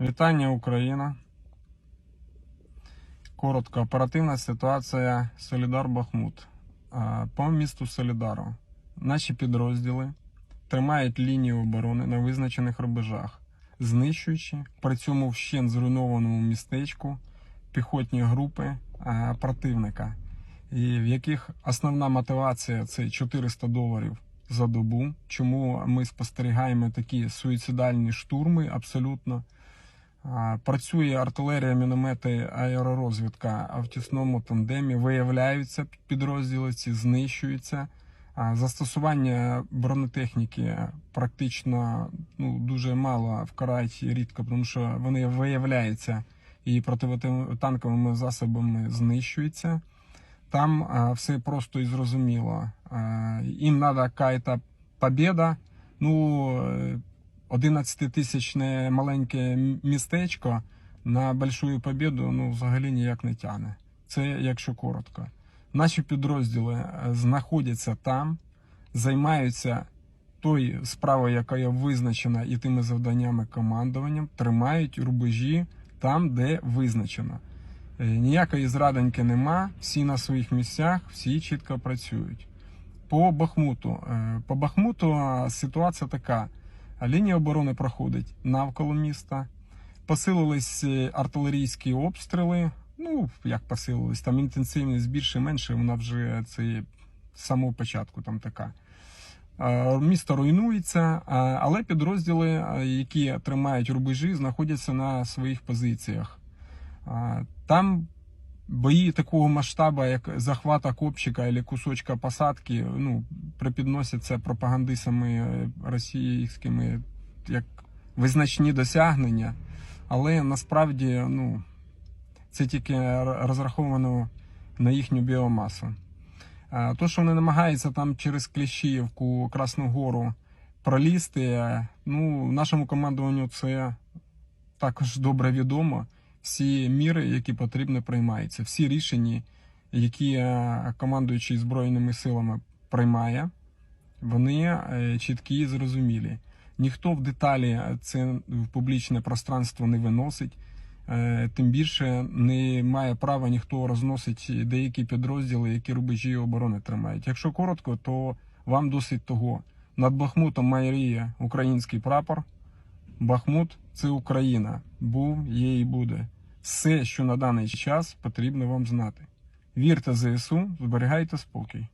Вітання Україна. Коротко, оперативна ситуація Солідар Бахмут. По місту Солідару наші підрозділи тримають лінію оборони на визначених рубежах, знищуючи при цьому вщент зруйнованому містечку піхотні групи противника, в яких основна мотивація це 400 доларів за добу. Чому ми спостерігаємо такі суїцидальні штурми абсолютно. Працює артилерія, міномети, аеророзвідка в тісному тандемі. Виявляються підрозділи, ці знищуються. Застосування бронетехніки практично ну, дуже мало вкарають рідко, тому що вони виявляються і протитанковими засобами знищуються. Там все просто і зрозуміло. Їм треба якась побіда. Ну, 11-тисячне маленьке містечко на большую побіду ну, взагалі ніяк не тягне. Це якщо коротко. Наші підрозділи е, знаходяться там, займаються тою справою, яка є визначена, і тими завданнями командуванням, тримають рубежі там, де визначено. Е, Ніякої зрадоньки нема, всі на своїх місцях, всі чітко працюють. По Бахмуту. Е, По Бахмуту ситуація така. Лінія оборони проходить навколо міста. Посилились е, артилерійські обстріли. Ну, як посилились, там інтенсивність більше, менше, вона вже це самого початку там така. Е, Місто руйнується, але підрозділи, е, які тримають рубежі, знаходяться на своїх позиціях. Там бої такого масштабу, як захвата копчика або кусочка посадки, ну, припідносяться пропагандистами е, російськими як визначні досягнення, але насправді ну, це тільки розраховано на їхню біомасу. То, що вони намагаються там через Кліщіївку, Красну Гору пролізти, е, ну, нашому командуванню це також добре відомо. Всі міри, які потрібно, приймаються. Всі рішення, які е, командуючий Збройними силами приймає, вони е, чіткі і зрозумілі. Ніхто в деталі це в публічне пространство не виносить. Е, Тим більше не має права ніхто розносити деякі підрозділи, які рубежі оборони тримають. Якщо коротко, то вам досить того. Над Бахмутом майоріє український прапор. Бахмут це Україна. Був, є і буде. Все, що на даний час потрібно вам знати. Вірте ЗСУ, зберігайте спокій.